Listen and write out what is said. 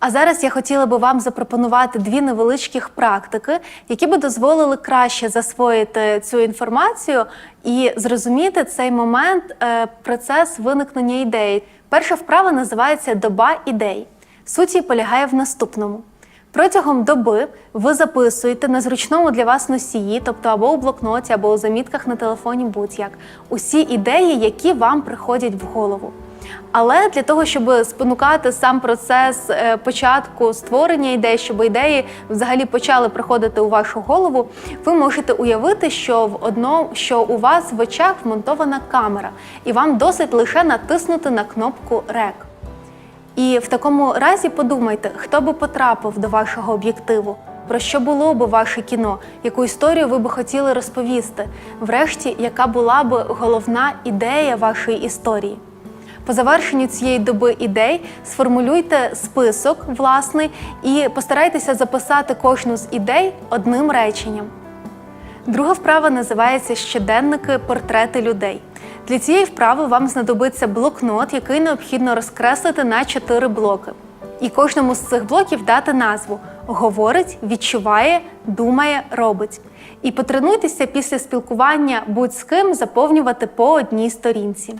А зараз я хотіла би вам запропонувати дві невеличких практики, які би дозволили краще засвоїти цю інформацію і зрозуміти цей момент, е, процес виникнення ідеї. Перша вправа називається доба ідей. Суть її полягає в наступному. Протягом доби ви записуєте на зручному для вас носії, тобто або у блокноті, або у замітках на телефоні, будь-як, усі ідеї, які вам приходять в голову. Але для того, щоб спонукати сам процес е, початку створення ідей, щоб ідеї взагалі почали приходити у вашу голову, ви можете уявити, що в одно, що у вас в очах вмонтована камера, і вам досить лише натиснути на кнопку Рек. І в такому разі подумайте, хто би потрапив до вашого об'єктиву, про що було би ваше кіно, яку історію ви би хотіли розповісти, врешті, яка була би головна ідея вашої історії. По завершенню цієї доби ідей сформулюйте список власний і постарайтеся записати кожну з ідей одним реченням. Друга вправа називається щоденники портрети людей. Для цієї вправи вам знадобиться блокнот, який необхідно розкреслити на чотири блоки. І кожному з цих блоків дати назву говорить, відчуває, думає, робить. І потренуйтеся після спілкування будь з ким заповнювати по одній сторінці.